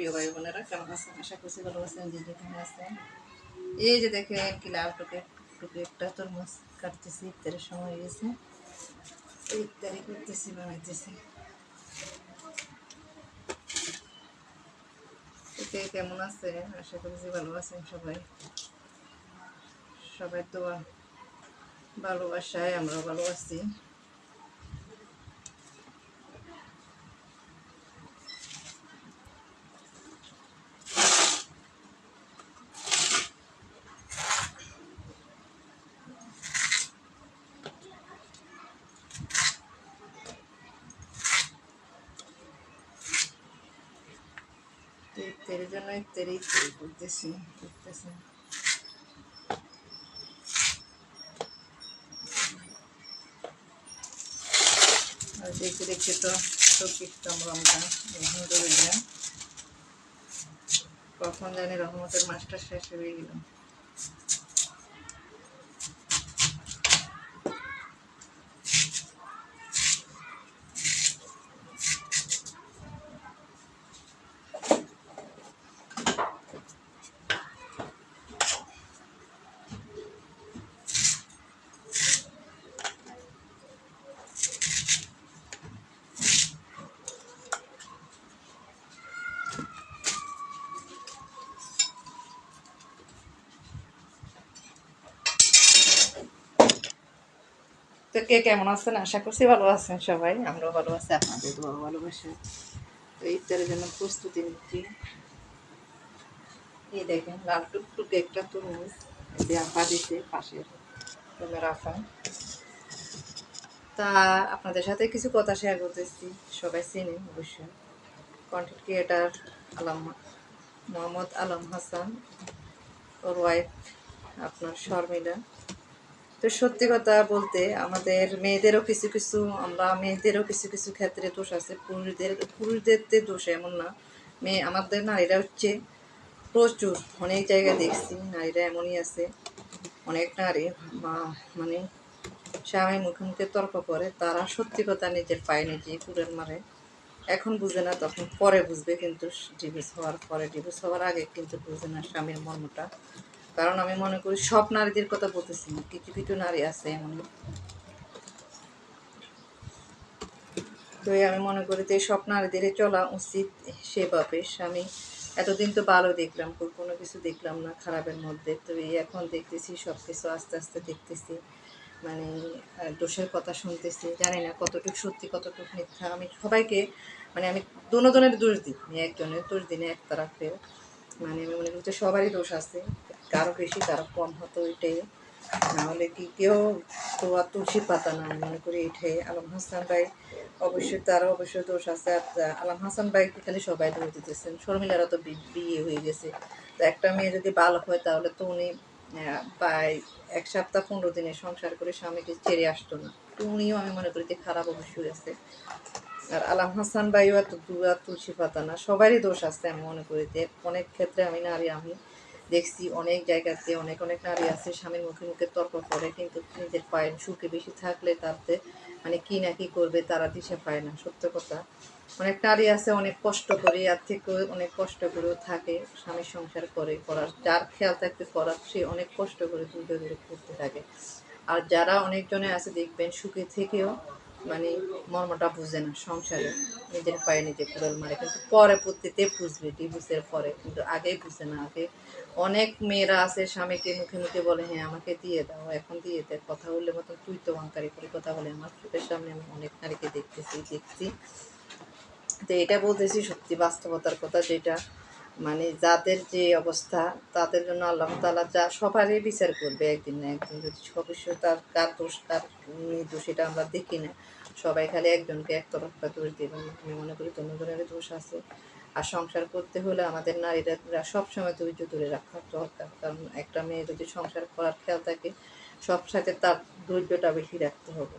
প্রিয় ভাই বোনেরা, কেমন আছেন? আশা করছি ভালো আছেন, যে যেখানে আছেন। এই যে দেখেন কি লাউ টুকে টুকে একটা তরমুজ কাটতেছি, ইফতারের সময় গেছে। ইফতারি করতেছি, বানাইতেছি। এতে কেমন আছে আশা করছি ভালো আছেন সবাই। সবাই তো ভালোবাসায় আমরা ভালো আছি তো ইফতারের জন্য ইফতারি ইফতারি করতেছি করতেছি আর দেখতে দেখতে তো চব্বিশ রমজান আলহামদুলিল্লাহ কখন জানি রহমতের মাসটা শেষ হয়ে গেল তো কে কেমন আছেন? আশা করছি ভালো আছেন সবাই, আমরাও ভালো আছি, আপনাদের দোয়া ভালোবাসে। তো ইফতারের জন্য প্রস্তুতি নিচ্ছি। এই দেখেন, লাল টুকটুক একটা তরমুজ, এই যে দিছে পাশের রুমের আফা তা আপনাদের সাথে কিছু কথা শেয়ার করতেছি, সবাই চেনেন অবশ্যই। কন্টেন্ট ক্রিয়েটার আলম মোহাম্মদ আলম হাসান, ওর ওয়াইফ আপনার শর্মিলা। তো সত্যি কথা বলতে আমাদের মেয়েদেরও কিছু কিছু, আমরা মেয়েদেরও কিছু কিছু ক্ষেত্রে দোষ আছে। পুরুষদের পুরুষদের দোষ এমন না। মেয়ে, আমাদের নারীরা হচ্ছে প্রচুর। অনেক জায়গায় দেখছি নারীরা এমনই আছে। অনেক নারী মা- মানে স্বামী মুখে মুখে তর্ক করে, তারা সত্যি কথা নিজের পায়ে নিজে কুড়ের মারে। এখন বুঝে না, তখন পরে বুঝবে, কিন্তু ডিভোর্স হওয়ার পরে ডিভোর্স হওয়ার আগে কিন্তু বুঝে না স্বামীর মর্মটা। কারণ আমি মনে করি সব নারীদের কথা বলতেছি না। কিছু কিছু নারী আছে এমন। তো আমি মনে করি যে সব নারীদের চলা উচিত সেভাবে। স্বামী, এতদিন তো ভালো দেখলাম কোনো কিছু দেখলাম না খারাপের মধ্যে। তো এখন দেখতেছি সব কিছু আস্তে আস্তে দেখতেছি। মানে দোষের কথা শুনতেছি। জানি না কতটুকু সত্যি, কতটুকু মিথ্যা। আমি সবাইকে মানে আমি দুজনের দোষ দিই। একজনের দোষ দিনে এক তরফের মানে আমি মনে করি সবারই দোষ আছে। কারও বেশি, কারও কম হতো নাহলে কি কেউ তো আর তুলসী পাতা না মনে করি এটাই। আলম হাসান ভাই, অবশ্যই তারও অবশ্যই দোষ আছে। আলম হাসান ভাইকে খালি সবাই ধরে দিতেছেন। শর্মিলারও তো বিয়ে হয়ে গেছে। তো একটা মেয়ে যদি ভালো হয়, তাহলে তো উনি প্রায় এক সপ্তাহ পনেরো দিনে সংসার করে স্বামীকে ছেড়ে আসতো না। তো উনিও আমি মনে করি যে খারাপ অবশ্যই আছে। আর আলাম হাসান ভাইও এত দু আর তুলসী পাতা না, সবারই দোষ আছে আমি মনে করি যে অনেক ক্ষেত্রে আমি নারী, আমি দেখছি অনেক জায়গাতে অনেক অনেক নারী আছে স্বামীর মুখে মুখে তর্ক করে, কিন্তু নিজের পায়ের সুখে বেশি থাকলে তাতে মানে কি না কি করবে তারা দিশে পায় না, সত্য কথা। অনেক নারী আছে, অনেক কষ্ট করে, আর থেকে অনেক কষ্ট করেও থাকে স্বামীর সংসার করে, করার যার খেয়াল থাকতে করার, সে অনেক কষ্ট করে দুধে ধরে করতে থাকে। আর যারা অনেকজনে আছে দেখবেন সুখে থেকেও মানে মর্মটা বুঝে না, সংসারে। নিজের পায়ে নিজে কুড়াল মারে, কিন্তু পরে পত্রিতে বুঝবে ডিভোর্সের পরে। কিন্তু আগেই বুঝে না, আগে অনেক মেয়েরা আছে, স্বামীকে মুখে মুখে বলে হ্যাঁ আমাকে দিয়ে দাও, এখন দিয়ে দেয় কথা বললে মতো তুই তো অহংকারী করে কথা বলে। আমার চোখের সামনে আমি অনেক নারীকে দেখতেছি, দেখছি। তো এটা বলতেছি সত্যি বাস্তবতার কথা যেটা। মানে যাদের যে অবস্থা, তাদের জন্য আল্লাহ তালা যা, সবারই বিচার করবে একদিন না একদিন। যদি অবশ্য তার, কার দোষ, কার নির্দোষ এটা আমরা দেখি না। সবাই খালি একজনকে একতরফা দোষ দেবে। আমি মনে করি দুজনের দোষ আছে। আর সংসার করতে হলে আমাদের নারীরা সবসময় ধৈর্য ধরে রাখা দরকার। কারণ একটা মেয়ে যদি সংসার করার খেয়াল থাকে, সব সাথে তার ধৈর্যটা বেশি রাখতে হবে।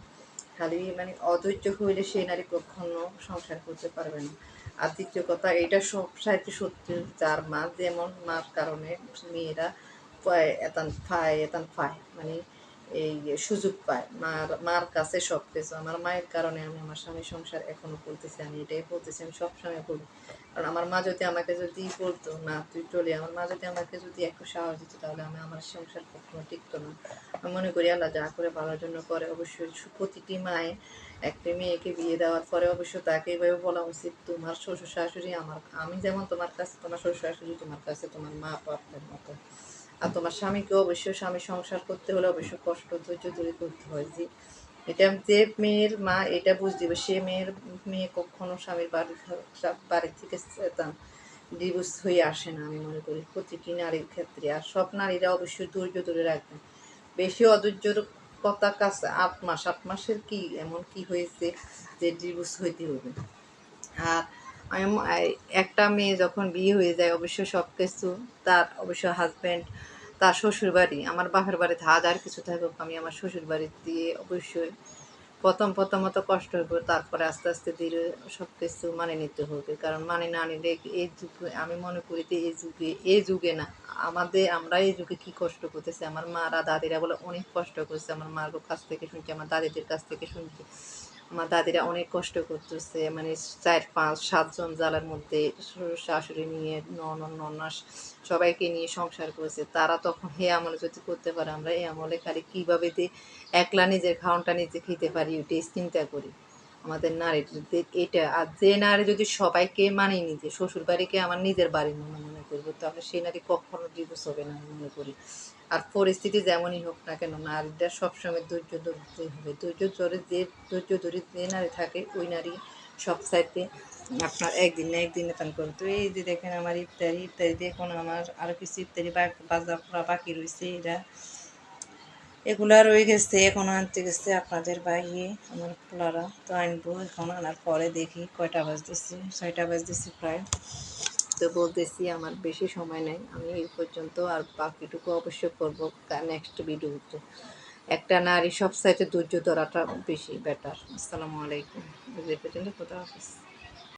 খালি মানে অধৈর্য হইলে সেই নারী কখনো সংসার করতে পারবে না। আর দ্বিতীয় কথা এটা সব সাহিত্য সত্যি। যার মা যেমন, মার কারণে মেয়েরা পায় এতান ফায় এতান পায় মানে এই সুযোগ পায়। মার মার কাছে সব কিছু। আমার মায়ের কারণে আমি আমার স্বামী সংসার এখনও করতেছি, আমি এটাই বলতেছি, আমি সবসময় বলি কারণ আমার মা যদি আমাকে যদি বলতো, না, তুই চলে আমার মা যদি আমাকে যদি একটু সাহস দিত, তাহলে আমি আমার সংসার কখনো টিকতো না। আমি মনে করি আল্লাহ যা করে ভালোর জন্য করে, অবশ্যই প্রতিটি মায়ে একটা মেয়েকে বিয়ে দেওয়ার পরে অবশ্য তাকে এভাবে বলা উচিত, তোমার শ্বশুর শাশুড়ি আমার, আমি যেমন তোমার কাছে, তোমার শ্বশুর শাশুড়ি তোমার কাছে, তোমার মা বাপের মতো। আর তোমার স্বামীকে অবশ্যই স্বামী সংসার করতে হলে অবশ্যই কষ্ট, ধৈর্য ধরে করতে হয় যে। এটা যে মেয়ের মা, এটা বুঝ দিবে সে মেয়ের মেয়ে কখনো স্বামীর বাড়ি থেকে ডিভোর্স হয়ে আসে না, আমি মনে করি। প্রতিটি নারীর ক্ষেত্রে। আর সব নারীরা অবশ্যই ধৈর্য ধরে রাখবেন। বেশি অধৈর্যর কথা কাছে আট মাস, আট মাসের কি? এমন কি হয়েছে যে ডিভোর্স হইতে হবে? আর একটা মেয়ে যখন বিয়ে হয়ে যায়, অবশ্যই সব কিছু তার অবশ্য হাজব্যান্ড তার শ্বশুর বাড়ি আমার বাপের বাড়িতে হাজার কিছু থাকুক, আমি আমার শ্বশুর বাড়ি দিয়ে অবশ্যই প্রথম প্রথম অত কষ্ট হবে তারপরে আস্তে আস্তে ধীরে সব কিছু মানে নিতে হবে। কারণ মানে না নিলে এই যুগে, আমি মনে করি যে এই যুগে এই যুগে না, আমাদের, আমরা এই যুগে কি কষ্ট করতেছি? আমার মারা দাদিরা বলে, অনেক কষ্ট করছে আমার মার কাছ থেকে শুনছি, আমার দাদিদের কাছ থেকে শুনছি। আমার দাদিরা অনেক কষ্ট করতেছে মানে চার, পাঁচ, সাতজন জালের মধ্যে শাশুড়ি নিয়ে নন ননাস সবাইকে নিয়ে সংসার করেছে। তারা তখন হে আমলে যদি করতে পারে, আমরা এ আমলে খালি কীভাবে একলা নিজের খাওয়ানটা নিজে খেতে পারি ওইটাই চিন্তা করি। আমাদের নারীদের এটা, আর যে নারী যদি সবাইকে মানিয়ে নিতে শ্বশুর বাড়িকে আমার নিজের বাড়ির মনে মনে করব, তাহলে সেই নারী কখনো ডিভোর্স হবে না মনে করি। আর পরিস্থিতি যেমনই হোক না কেন, নারীরা সবসময় ধৈর্য ধরতে হবে ধৈর্য ধরে যে, ধৈর্য ধরে যে নারী থাকে, ওই নারী সব সাইডে আপনার একদিন না একদিন নেতান করে তো এই যে দেখেন আমার ইফতারি ইফতারি দেখুন আমার আরও কিছু ইফতারি বাজার করা বাকি রয়েছে এরা এগুলা রয়ে গেছে, এখন আনতে গেছে আপনাদের বাইরে, আমার পোলারা। তো আনব, এখন আনার পরে দেখি কয়টা বাজতেছে, ছয়টা বাজতেছে প্রায়। তো বলতেছি আমার বেশি সময় নেই, আমি এই পর্যন্ত আর বাকিটুকু অবশ্যই করব নেক্সট ভিডিওতে। একটা নারী সব সাইডে ধৈর্য ধরাটা বেশি বেটার আসসালামু আলাইকুম। এই পর্যন্ত কোথাও